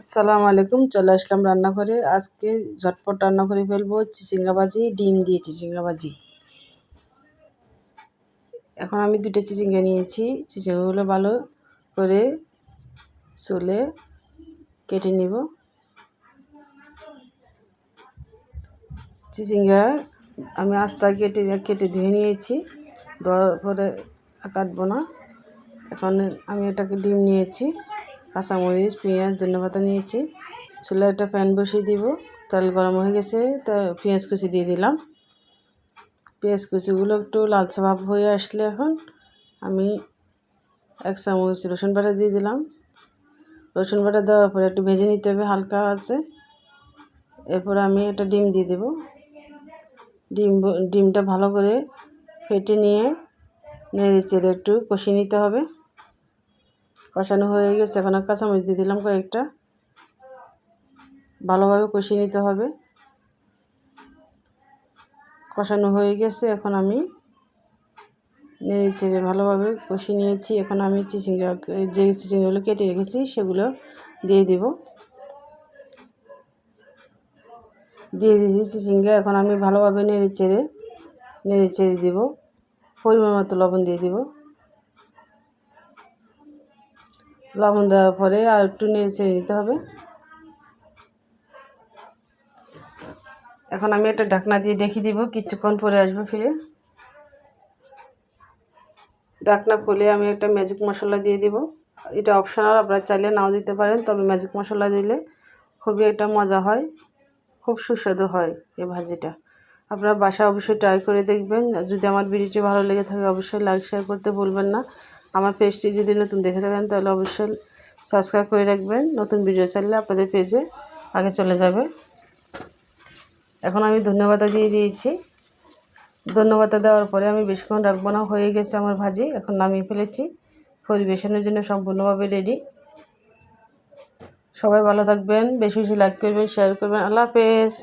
আসসালামু আলাইকুম, চলে আসলাম রান্নাঘরে। আজকে ঝটপট রান্না করে ফেলব চিচিঙ্গা ভাজি, ডিম দিয়ে চিচিঙ্গা ভাজি। এখন আমি দুটো চিচিঙ্গা নিয়েছি। চিচিঙ্গাগুলো ভালো করে চলে কেটে নিব। চিচিঙ্গা আমি আস্তা কেটে কেটে ধুয়ে নিয়েছি। দেওয়ার পরে কাটবো না। এখন আমি এটাকে ডিম নিয়েছি। কাঁচামরিচ, পেঁয়াজ ধন্যবাদ নিয়েছি। চুলে একটা প্যান বসিয়ে দিব। তেল গরম হয়ে গেছে, তা পেঁয়াজ কুচি দিয়ে দিলাম। পেঁয়াজ কুচিগুলো একটু লালচে ভাব হয়ে আসলে এখন আমি এক চামচ রসুন বাটা দিয়ে দিলাম। রসুন বাটা দেওয়ার পরে একটু ভেজে নিতে হবে, হালকা আছে। এরপর আমি একটা ডিম দিয়ে দেব। ডিম ডিমটা ভালো করে ফেটে নিয়ে নেড়ে চেড়ে একটু কষিয়ে নিতে হবে। কষানো হয়ে গেছে। এখন কাঁচামরিচ দিয়ে দিলাম কয়েকটা। ভালোভাবে কষিয়ে নিতে হবে। কষানো হয়ে গেছে। এখন আমি নেড়ে ভালোভাবে কষিয়ে নিয়েছি। এখন আমি চিচিঙ্গা, যে চিচিঙ্গাগুলো কেটে রেখেছি সেগুলো দিয়ে দিব। দিয়ে দিয়েছি চিচিঙ্গা। এখন আমি ভালোভাবে নেড়ে চেড়ে নেড়ে চেড়ে দেবো। পরিমাণ মতো লবণ দিয়ে দিব। লবণ দেওয়ার পরে আর একটু নেড়ে নিতে হবে। এখন আমি একটা ঢাকনা দিয়ে ডেকে দিব, কিছুক্ষণ পরে আসব ফিরে। ঢাকনা খুলে আমি একটা ম্যাজিক মশলা দিয়ে দিব। এটা অপশনাল আপনারা চাইলে নাও দিতে পারেন, তবে ম্যাজিক মশলা দিলে খুবই একটা মজা হয়, খুব সুস্বাদু হয় এই ভাজিটা। আপনারা বাসা অবশ্যই ট্রাই করে দেখবেন। যদি আমার ভিডিওটি ভালো লেগে থাকে, অবশ্যই লাইক শেয়ার করতে ভুলবেন না। আমার পেজটি যদি নতুন দেখে থাকেন, তাহলে অবশ্যই সাবস্ক্রাইব করে রাখবেন। নতুন ভিডিও চাইলে আপনাদের পেজে আগে চলে যাবে। এখন আমি ধন্যবাদ দিয়ে দিয়েছি। ধন্যবাদ দেওয়ার পরে আমি বেশিক্ষণ রাখব না। হয়ে গেছে আমার ভাজি, এখন নামিয়ে ফেলেছি। পরিবেশনের জন্য সম্পূর্ণভাবে রেডি সবাই ভালো থাকবেন, বেশি বেশি লাইক করবেন শেয়ার করবেন। আল্লাহ হাফেজ।